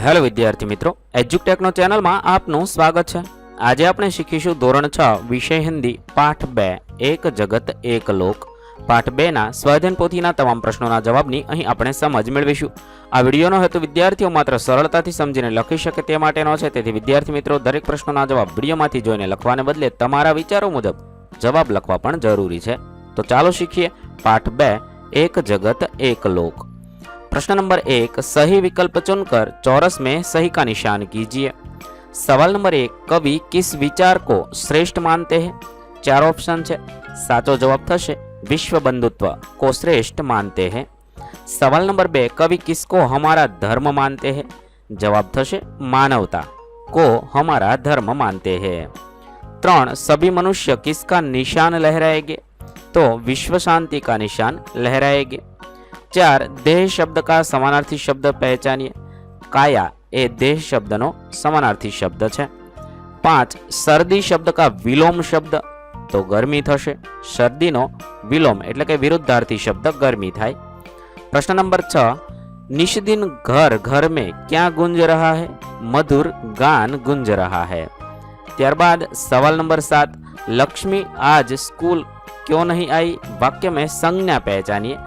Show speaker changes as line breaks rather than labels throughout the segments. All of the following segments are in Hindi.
હેલો વિદ્યાર્થી મિત્રો એજ્યુકટેકનો ચેનલમાં આપનું સ્વાગત છે. આજે આપણે શીખીશું ધોરણ છ, વિષય હિન્દી, પાઠ બે, એક જગત, એક લોક. પાઠ બેના સ્વાધન પોથીના તમામ પ્રશ્નોના જવાબની અહીં આપણે સમજ મેળવીશું. આ વિડીયોનો હેતુ વિદ્યાર્થીઓ માત્ર સરળતાથી સમજીને લખી શકે તે માટેનો છે. તેથી વિદ્યાર્થી મિત્રો, દરેક પ્રશ્નોના જવાબ વિડીયોમાંથી જોઈને લખવાને બદલે તમારા વિચારો મુજબ જવાબ લખવા પણ જરૂરી છે. તો ચાલો શીખીએ પાઠ બે, એક જગત, એક લોક. प्रश्न नंबर एक, सही विकल्प चुनकर चौरस में सही का निशान कीजिए। सवाल नंबर एक, कवि किस विचार को श्रेष्ठ मानते हैं? चार ऑप्शन है साचो जवाब थशे, विश्व बंधुत्व को श्रेष्ठ मानते हैं। सवाल नंबर बे, कवि किसको हमारा धर्म मानते हैं? जवाब थशे, मानवता को हमारा धर्म मानते हैं। त्रण, सभी मनुष्य किसका निशान लहराएँगे? तो विश्व शांति का निशान लहराएँगे। चार देह शब्द का समानार्थी शब्द पहचानिए। काया, ए देह शब्द नो समानार्थी शब्द है पाँच, सर्दी शब्द का विलोम शब्द तो गर्मी थे सर्दी नो विलोम एट के विरुद्धार्थी शब्द गर्मी थाय। प्रश्न नंबर छ निशदिन घर घर में क्या गुंज रहा है? मधुर गान गुंज रहा है। त्यारबाद सवाल नंबर सात, लक्ष्मी आज स्कूल क्यों नहीं आई? वाक्य में संज्ञा पहचानिए।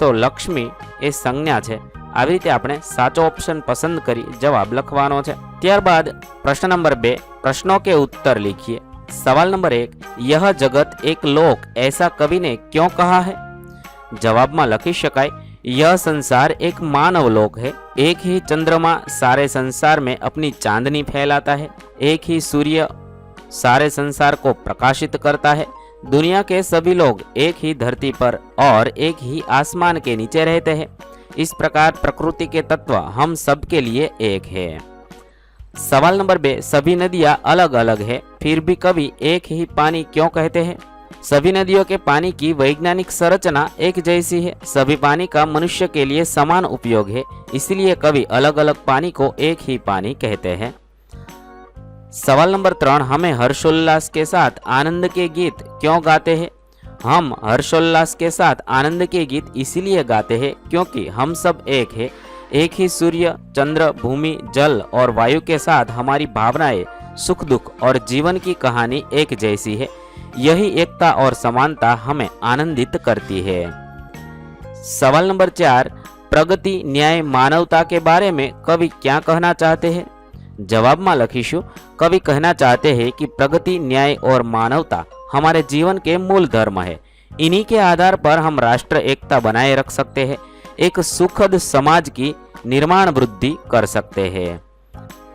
तो लक्ष्मी ए संज्ञा है आ रीते अपने साचो ऑप्शन पसंद कर जवाब लखवा है प्रश्न नंबर बे प्रश्नों के उत्तर लिखिए सवाल नंबर एक यह जगत एक लोक ऐसा कवि ने क्यों कहा है जवाब में लखी शक यह संसार एक मानव लोक है एक ही चंद्रमा सारे संसार में अपनी चांदनी फैलाता है एक ही सूर्य सारे संसार को प्रकाशित करता है दुनिया के सभी लोग एक ही धरती पर और एक ही आसमान के नीचे रहते हैं। इस प्रकार प्रकृति के तत्व हम सब के लिए एक है। सवाल नंबर बे, सभी नदियाँ अलग अलग है, फिर भी कभी एक ही पानी क्यों कहते हैं? सभी नदियों के पानी की वैज्ञानिक संरचना एक जैसी है। सभी पानी का मनुष्य के लिए समान उपयोग है, इसलिए कभी अलग अलग पानी को एक ही पानी कहते हैं। सवाल नंबर त्रण, हमें हर्षोल्लास के साथ आनंद के गीत क्यों गाते हैं? हम हर्षोल्लास के साथ आनंद के गीत इसीलिए गाते हैं क्योंकि हम सब एक है। एक ही सूर्य, चंद्र, भूमि, जल और वायु के साथ हमारी भावनाएँ, सुख, दुख और जीवन की कहानी एक जैसी है। यही एकता और समानता हमें आनंदित करती है। सवाल नंबर चार, प्रगति, न्याय, मानवता के बारे में कवि क्या कहना चाहते हैं? जवाब में लखीशु, कवि कहना चाहते हैं कि प्रगति, न्याय और मानवता हमारे जीवन के मूल धर्म है। इन्हीं के आधार पर हम राष्ट्र, एकता बनाए रख सकते हैं, एक सुखद समाज की निर्माण वृद्धि कर सकते हैं।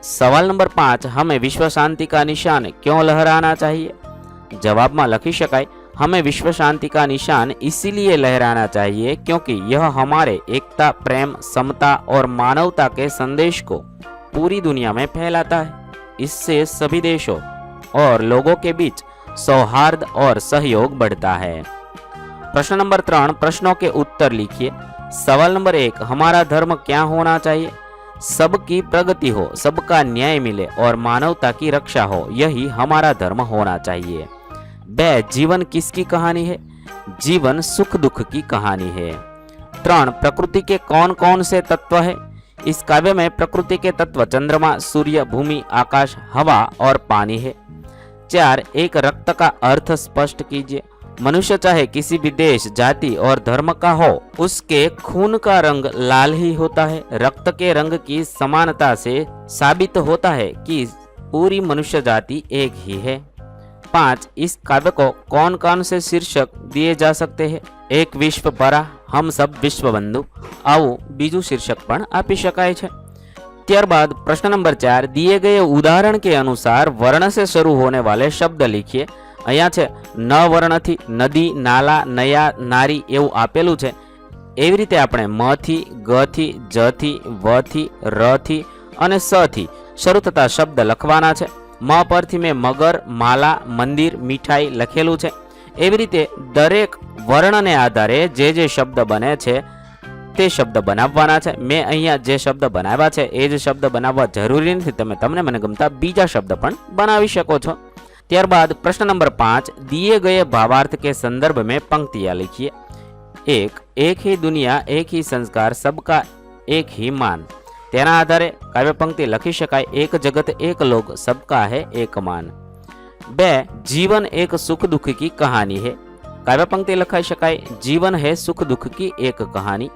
सवाल नंबर पाँच, हमें विश्व शांति का निशान क्यों लहराना चाहिए? जवाब में लखी शक हमें विश्व शांति का निशान इसीलिए लहराना चाहिए क्योंकि यह हमारे एकता, प्रेम, समता और मानवता के संदेश को पूरी दुनिया में फैलाता है। इससे सभी देशों और लोगों के बीच सौहार्द और सहयोग बढ़ता है। प्रश्न नंबर त्रण, प्रश्नों के उत्तर लिखिए। सवाल नंबर एक, हमारा धर्म क्या होना चाहिए? सबकी प्रगति हो, सबका न्याय मिले और मानवता की रक्षा हो, यही हमारा धर्म होना चाहिए। बे, जीवन किसकी कहानी है? जीवन सुख दुख की कहानी है। त्रण, प्रकृति के कौन कौन से तत्व है? इस काव्य में प्रकृति के तत्व, चंद्रमा, सूर्य, भूमि, आकाश, हवा और पानी है। चार, एक रक्त का अर्थ स्पष्ट कीजिए। मनुष्य चाहे किसी भी देश, जाति और धर्म का हो, उसके खून का रंग लाल ही होता है। रक्त के रंग की समानता से साबित होता है कि पूरी मनुष्य जाति एक ही है। पाँच, इस काव्य को कौन कौन से शीर्षक दिए जा सकते हैं? एक विश्व बड़ा હમ સબ વિશ્વબંધુ. આવું બીજું શીર્ષક પણ આપી શકાય છે. ત્યારબાદ પ્રશ્ન નંબર ચાર, દિએ ગયે ઉદાહરણ કે અનુસાર વર્ણસે શરૂ હોને વાલે શબ્દ લિખીએ. અહીંયા છે, ન વર્ણથી નદી, નાલા, નયા, નારી એવું આપેલું છે. એવી રીતે આપણે મથી, ગથી, જથી, વથી, રથી અને સથી શરૂ થતા શબ્દ લખવાના છે. મ પરથી મેં મગર, માલા, મંદિર, મીઠાઈ લખેલું છે. એવી રીતે દરેક વર્ણને આધારે જે જે શબ્દ બને છે, તે શબ્દ બનાવવાના છે. મેં અહીંયા જે શબ્દ બનાવ્યા છે, એ જ શબ્દ બનાવવા જરૂરી નથી. તમે, તમને મને ગમતા બીજા શબ્દ પણ બનાવી શકો છો. ત્યારબાદ પ્રશ્ન નંબર પાંચ દિયે ગયે ભાવાર્થ કે સંદર્ભ મેં પંક્તિયા લખીએ. એક એક હી દુનિયા, એક હી સંસ્કાર, સબકા એક હી માન. તેના આધારે કાવ્ય પંક્તિ લખી શકાય. એક જગત, એક લોક, સબકા હે એક માન. બે, જીવન એક સુખ દુઃખ કી કહાની હે. काव्य पंक्ति लखाई शकाय जीवन है सुख दुख की एक कहानी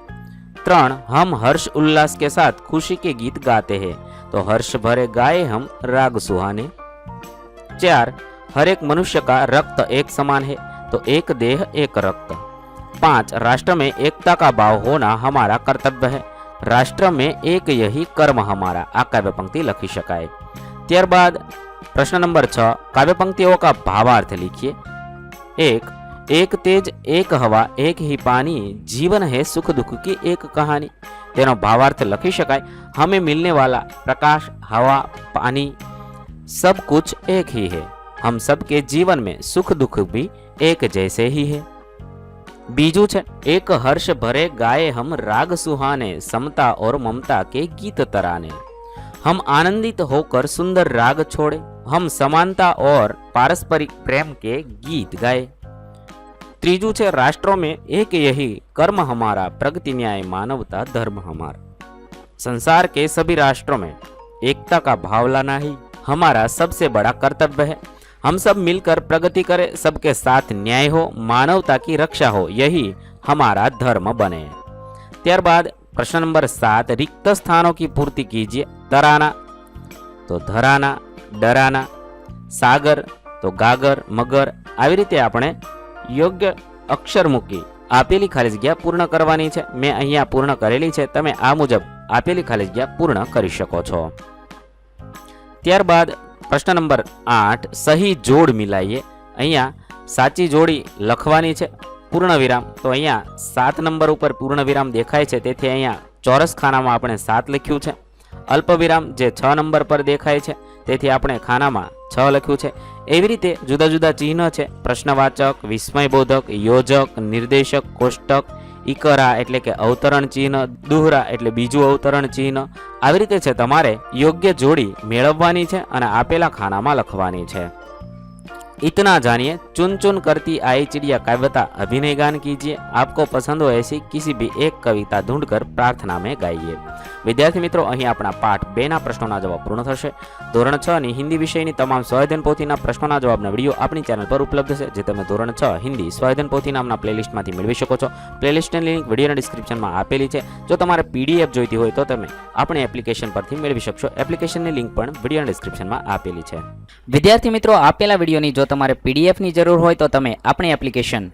त्रण हम हर्ष उल्लास के साथ खुशी के गीत गाते हैं तो हर्ष भरे गाए हम राग सुहाने चार हर एक मनुष्य का रक्त एक समान है तो एक देह एक रक्त पांच राष्ट्र में एकता का भाव होना हमारा कर्तव्य है राष्ट्र में एक यही कर्म हमारा आ काव्य पंक्ति लखी शकाय ત્યારબાદ પ્રશ્ન નંબર છ કાવ્ય પંક્તિઓ કા ભાવાર્થ लिखिए एक एक तेज एक हवा एक ही पानी जीवन है सुख दुख की एक कहानी તેનો ભાવાર્થ લખી શકાય हमें मिलने वाला प्रकाश हवा पानी सब कुछ एक ही है हम सबके जीवन में सुख दुख भी एक जैसे ही है बीजू છે एक हर्ष भरे गाए हम राग सुहाने समता और ममता के गीत तराने हम आनंदित होकर सुंदर राग छोड़े हम समानता और पारस्परिक प्रेम के गीत गाए ત્રીજું છે राष्ट्रों में एक यही कर्म हमारा प्रगति न्याय मानवता धर्म हमारा संसार के सभी राष्ट्रों में एकता का भाव लाना ही हमारा सबसे बड़ा कर्तव्य है हम सब मिलकर प्रगति करें सबके साथ न्याय हो मानवता की रक्षा हो यही हमारा धर्म बने ત્યારબાદ પ્રશ્ન નંબર સાત रिक्त स्थानों की पूर्ति कीजिए तराना તો ધરાના ડરાના સાગર તો ગાગર મગર આવી રીતે આપણે યોગ્ય અક્ષર મૂકી આપેલી ખાલી જગ્યા પૂર્ણ કરવાની છે. મેં અહીંયા પૂર્ણ કરેલી છે. તમે આ મુજબ આપેલી ખાલી જગ્યા પૂર્ણ કરી શકો છો. ત્યારબાદ પ્રશ્ન નંબર આઠ, સહી જોડ મિલાઈએ. અહીંયા સાચી જોડી લખવાની છે. પૂર્ણ વિરામ તો અહીંયા સાત નંબર ઉપર પૂર્ણ વિરામ દેખાય છે. તેથી અહીંયા ચોરસ ખાનામાં આપણે સાત લખ્યું છે. અલ્પ વિરામ જે છ નંબર પર દેખાય છે. તેથી આપણે ખાનામાં છ લખ્યું છે એવી રીતે જુદા જુદા ચિહ્ન છે પ્રશ્નવાચક વિસ્મયબોધક યોજક નિર્દેશક કોષ્ટક ઇકરા એટલે કે અવતરણ ચિહ્ન દુહરા એટલે બીજું અવતરણ ચિહ્ન આવી રીતે છે તમારે યોગ્ય જોડી મેળવવાની છે અને આપેલા ખાનામાં લખવાની છે इतना जानिए चुन चुन करती आई चिड़िया काव्यता अभिनय गान कीजिए आपको पसंद हो ऐसी किसी भी एक कविता ढूंढकर प्रार्थना में गाइए વિદ્યાર્થી મિત્રો, અહીં આપણા પાઠ બેના પ્રશ્નોના જવાબ પૂર્ણ થશે. ધોરણ છ ની હિન્દી વિષયની તમામ સ્વાધ્યાયન પોથીના પ્રશ્નોના જવાબના વીડિયો આપણી ચેનલ પર ઉપલબ્ધ છે, જે તમે ધોરણ છ હિન્દી સ્વાધ્યાયન પોથી નામના પ્લેલિસ્ટમાંથી મેળવી શકો છો. પ્લેલિસ્ટની લિંક વિડીયોના ડિસ્ક્રિપ્શનમાં આપેલી છે. જો તમારે પીડીએફ જોઈતી હોય તો તમે આપણી એપ્લિકેશન પરથી મેળવી શકશો. એપ્લિકેશનની લિંક પણ વિડીયોના ડિસ્ક્રિપ્શનમાં આપેલી છે.
વિદ્યાર્થી મિત્રો, આપેલા વિડીયોની જો તમારે પીડીએફની જરૂર હોય તો તમે આપણી એપ્લિકેશન